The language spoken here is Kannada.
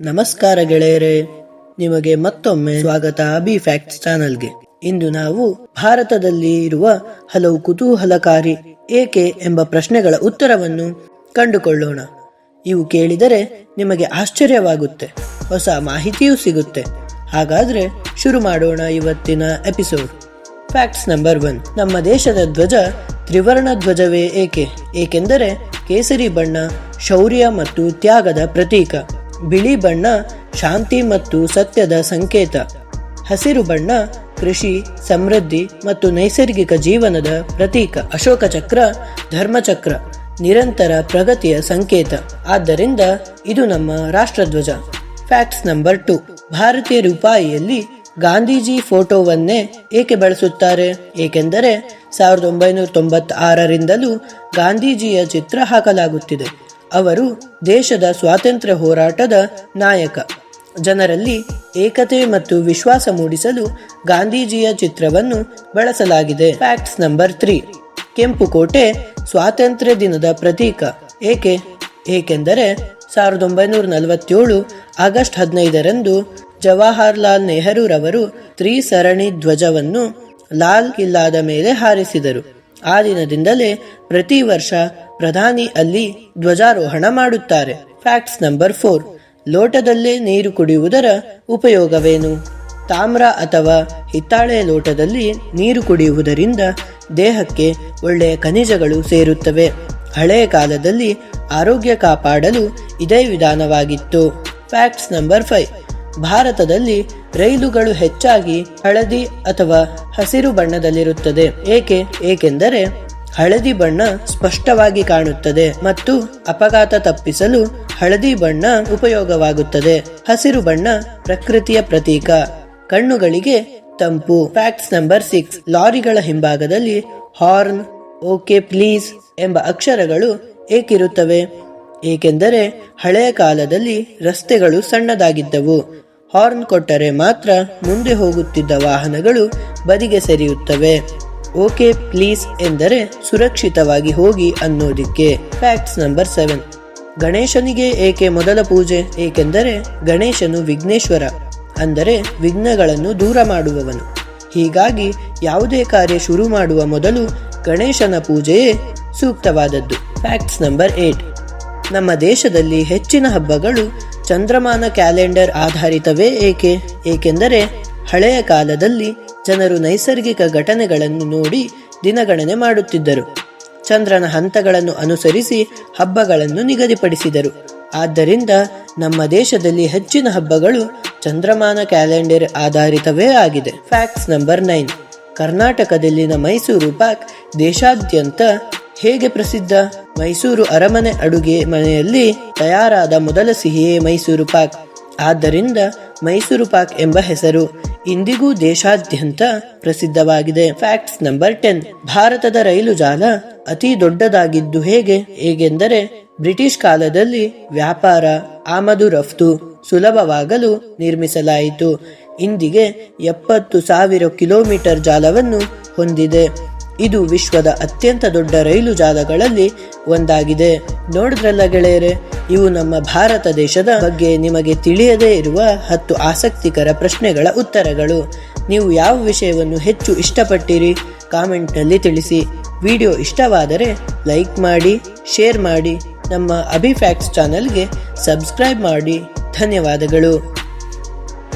ನಮಸ್ಕಾರ ಗೆಳೆಯರೇ, ನಿಮಗೆ ಮತ್ತೊಮ್ಮೆ ಸ್ವಾಗತ ಬಿ ಫ್ಯಾಕ್ಟ್ಸ್ ಚಾನಲ್ಗೆ. ಇಂದು ನಾವು ಭಾರತದಲ್ಲಿ ಇರುವ ಹಲವು ಕುತೂಹಲಕಾರಿ ಏಕೆ ಎಂಬ ಪ್ರಶ್ನೆಗಳ ಉತ್ತರವನ್ನು ಕಂಡುಕೊಳ್ಳೋಣ. ಇವು ಕೇಳಿದರೆ ನಿಮಗೆ ಆಶ್ಚರ್ಯವಾಗುತ್ತೆ, ಹೊಸ ಮಾಹಿತಿಯೂ ಸಿಗುತ್ತೆ. ಹಾಗಾದ್ರೆ ಶುರು ಮಾಡೋಣ ಇವತ್ತಿನ ಎಪಿಸೋಡ್. ಫ್ಯಾಕ್ಟ್ಸ್ ನಂಬರ್ ಒನ್ ನಮ್ಮ ದೇಶದ ಧ್ವಜ ತ್ರಿವರ್ಣ ಧ್ವಜವೇ ಏಕೆ? ಏಕೆಂದರೆ ಕೇಸರಿ ಬಣ್ಣ, ಶೌರ್ಯ ಮತ್ತು ತ್ಯಾಗದ ಪ್ರತೀಕ. ಬಿಳಿ ಬಣ್ಣ, ಶಾಂತಿ ಮತ್ತು ಸತ್ಯದ ಸಂಕೇತ. ಹಸಿರು ಬಣ್ಣ, ಕೃಷಿ, ಸಮೃದ್ಧಿ ಮತ್ತು ನೈಸರ್ಗಿಕ ಜೀವನದ ಪ್ರತೀಕ. ಅಶೋಕ ಚಕ್ರ ಧರ್ಮಚಕ್ರ, ನಿರಂತರ ಪ್ರಗತಿಯ ಸಂಕೇತ. ಆದ್ದರಿಂದ ಇದು ನಮ್ಮ ರಾಷ್ಟ್ರಧ್ವಜ. Facts number two. ಭಾರತೀಯ ರೂಪಾಯಿಯಲ್ಲಿ ಗಾಂಧೀಜಿ ಫೋಟೋವನ್ನೇ ಏಕೆ ಬಳಸುತ್ತಾರೆ? ಏಕೆಂದರೆ ಸಾವಿರದ ಒಂಬೈನೂರ ತೊಂಬತ್ತಾರರಿಂದಲೂ ಗಾಂಧೀಜಿಯ ಚಿತ್ರ ಹಾಕಲಾಗುತ್ತಿದೆ. ಅವರು ದೇಶದ ಸ್ವಾತಂತ್ರ್ಯ ಹೋರಾಟದ ನಾಯಕ. ಜನರಲ್ಲಿ ಏಕತೆ ಮತ್ತು ವಿಶ್ವಾಸ ಮೂಡಿಸಲು ಗಾಂಧೀಜಿಯ ಚಿತ್ರವನ್ನು ಬಳಸಲಾಗಿದೆ. ಫ್ಯಾಕ್ಟ್ಸ್ ನಂಬರ್ ತ್ರೀ ಕೆಂಪು ಕೋಟೆ ಸ್ವಾತಂತ್ರ್ಯ ದಿನದ ಪ್ರತೀಕ. ಏಕೆ? ಏಕೆಂದರೆ ಸಾವಿರದ ಒಂಬೈನೂರ ನಲವತ್ತೇಳು ಆಗಸ್ಟ್ ಹದಿನೈದರಂದು ಜವಾಹರ್ಲಾಲ್ ನೆಹರೂರವರು ತ್ರಿಸರಣಿ ಧ್ವಜವನ್ನು ಲಾಲ್ ಕಿಲ್ಲಾದ ಮೇಲೆ ಹಾರಿಸಿದರು. ಆ ದಿನದಿಂದಲೇ ಪ್ರತಿ ವರ್ಷ ಪ್ರಧಾನಿ ಅಲ್ಲಿ ಧ್ವಜಾರೋಹಣ ಮಾಡುತ್ತಾರೆ. ಫ್ಯಾಕ್ಟ್ಸ್ ನಂಬರ್ ಫೋರ್ ಲೋಟದಲ್ಲೇ ನೀರು ಕುಡಿಯುವುದರ ಉಪಯೋಗವೇನು? ತಾಮ್ರ ಅಥವಾ ಹಿತ್ತಾಳೆ ಲೋಟದಲ್ಲಿ ನೀರು ಕುಡಿಯುವುದರಿಂದ ದೇಹಕ್ಕೆ ಒಳ್ಳೆಯ ಖನಿಜಗಳು ಸೇರುತ್ತವೆ. ಹಳೆಯ ಕಾಲದಲ್ಲಿ ಆರೋಗ್ಯ ಕಾಪಾಡಲು ಇದೇ ವಿಧಾನವಾಗಿತ್ತು. ಫ್ಯಾಕ್ಟ್ಸ್ ನಂಬರ್ ಫೈವ್ ಭಾರತದಲ್ಲಿ ರೈಲುಗಳು ಹೆಚ್ಚಾಗಿ ಹಳದಿ ಅಥವಾ ಹಸಿರು ಬಣ್ಣದಲ್ಲಿರುತ್ತದೆ. ಏಕೆ? ಏಕೆಂದರೆ ಹಳದಿ ಬಣ್ಣ ಸ್ಪಷ್ಟವಾಗಿ ಕಾಣುತ್ತದೆ ಮತ್ತು ಅಪಘಾತ ತಪ್ಪಿಸಲು ಹಳದಿ ಬಣ್ಣ ಉಪಯೋಗವಾಗುತ್ತದೆ. ಹಸಿರು ಬಣ್ಣ ಪ್ರಕೃತಿಯ ಪ್ರತೀಕ. ಕಣ್ಣುಗಳಿಗೆ ತಂಪು. Facts number six. ಲಾರಿಗಳ ಹಿಂಭಾಗದಲ್ಲಿ ಹಾರ್ನ್, ಓಕೆ ಪ್ಲೀಸ್ ಎಂಬ ಅಕ್ಷರಗಳು ಏಕಿರುತ್ತವೆ. ಏಕೆಂದರೆ ಹಳೆಯ ಕಾಲದಲ್ಲಿ ರಸ್ತೆಗಳು ಸಣ್ಣದಾಗಿದ್ದವು. ಹಾರ್ನ್ ಕೊಟ್ಟರೆ ಮಾತ್ರ ಮುಂದೆ ಹೋಗುತ್ತಿದ್ದ ವಾಹನಗಳು ಬದಿಗೆ ಸರಿಯುತ್ತವೆ. ಓಕೆ, ಪ್ಲೀಸ್ ಎಂದರೆ ಸುರಕ್ಷಿತವಾಗಿ ಹೋಗಿ ಅನ್ನೋದಿಕ್ಕೆ. Facts number seven. ಗಣೇಶನಿಗೆ ಏಕೆ ಮೊದಲ ಪೂಜೆ? ಏಕೆಂದರೆ ಗಣೇಶನು ವಿಘ್ನೇಶ್ವರ, ಅಂದರೆ ವಿಘ್ನಗಳನ್ನು ದೂರ ಮಾಡುವವನು. ಹೀಗಾಗಿ ಯಾವುದೇ ಕಾರ್ಯ ಶುರು ಮಾಡುವ ಮೊದಲು ಗಣೇಶನ ಪೂಜೆಯೇ ಸೂಕ್ತವಾದದ್ದು. Facts number eight. ನಮ್ಮ ದೇಶದಲ್ಲಿ ಹೆಚ್ಚಿನ ಹಬ್ಬಗಳು ಚಂದ್ರಮಾನ ಕ್ಯಾಲೆಂಡರ್ ಆಧಾರಿತವೇ ಏಕೆ? ಏಕೆಂದರೆ ಹಳೆಯ ಕಾಲದಲ್ಲಿ ಜನರು ನೈಸರ್ಗಿಕ ಘಟನೆಗಳನ್ನು ನೋಡಿ ದಿನಗಣನೆ ಮಾಡುತ್ತಿದ್ದರು. ಚಂದ್ರನ ಹಂತಗಳನ್ನು ಅನುಸರಿಸಿ ಹಬ್ಬಗಳನ್ನು ನಿಗದಿಪಡಿಸಿದರು. ಆದ್ದರಿಂದ ನಮ್ಮ ದೇಶದಲ್ಲಿ ಹೆಚ್ಚಿನ ಹಬ್ಬಗಳು ಚಂದ್ರಮಾನ ಕ್ಯಾಲೆಂಡರ್ ಆಧಾರಿತವೇ ಆಗಿದೆ. Facts number nine. ಕರ್ನಾಟಕದಲ್ಲಿನ ಮೈಸೂರು ಪಾಕ್ ದೇಶಾದ್ಯಂತ ಹೇಗೆ ಪ್ರಸಿದ್ಧ? ಮೈಸೂರು ಅರಮನೆ ಅಡುಗೆ ಮನೆಯಲ್ಲಿ ತಯಾರಾದ ಮೊದಲ ಸಿಹಿಯೇ ಮೈಸೂರು ಪಾಕ್. ಆದ್ದರಿಂದ ಮೈಸೂರು ಪಾಕ್ ಎಂಬ ಹೆಸರು ಇಂದಿಗೂ ದೇಶಾದ್ಯಂತ ಪ್ರಸಿದ್ಧವಾಗಿದೆ. ಫ್ಯಾಕ್ಟ್ಸ್ ನಂಬರ್ ಟೆನ್ ಭಾರತದ ರೈಲು ಜಾಲ ಅತಿ ದೊಡ್ಡದಾಗಿದ್ದು ಹೇಗೆ? ಹೇಗೆಂದರೆ ಬ್ರಿಟಿಷ್ ಕಾಲದಲ್ಲಿ ವ್ಯಾಪಾರ, ಆಮದು ರಫ್ತು ಸುಲಭವಾಗಲು ನಿರ್ಮಿಸಲಾಯಿತು. ಇಂದಿಗೆ ಎಪ್ಪತ್ತು ಸಾವಿರ ಕಿಲೋಮೀಟರ್ ಜಾಲವನ್ನು ಹೊಂದಿದೆ. ಇದು ವಿಶ್ವದ ಅತ್ಯಂತ ದೊಡ್ಡ ರೈಲು ಜಾಗಗಳಲ್ಲಿ ಒಂದಾಗಿದೆ. ನೋಡಿದ್ರಲ್ಲ ಗೆಳೆಯರೆ, ಇವು ನಮ್ಮ ಭಾರತ ದೇಶದ ಬಗ್ಗೆ ನಿಮಗೆ ತಿಳಿಯದೇ ಇರುವ ಹತ್ತು ಆಸಕ್ತಿಕರ ಪ್ರಶ್ನೆಗಳ ಉತ್ತರಗಳು. ನೀವು ಯಾವ ವಿಷಯವನ್ನು ಹೆಚ್ಚು ಇಷ್ಟಪಟ್ಟಿರಿ? ಕಾಮೆಂಟ್ನಲ್ಲಿ ತಿಳಿಸಿ. ವಿಡಿಯೋ ಇಷ್ಟವಾದರೆ ಲೈಕ್ ಮಾಡಿ, ಶೇರ್ ಮಾಡಿ. ನಮ್ಮ ಅಭಿಫ್ಯಾಕ್ಟ್ಸ್ ಚಾನಲ್ಗೆ ಸಬ್ಸ್ಕ್ರೈಬ್ ಮಾಡಿ. ಧನ್ಯವಾದಗಳು.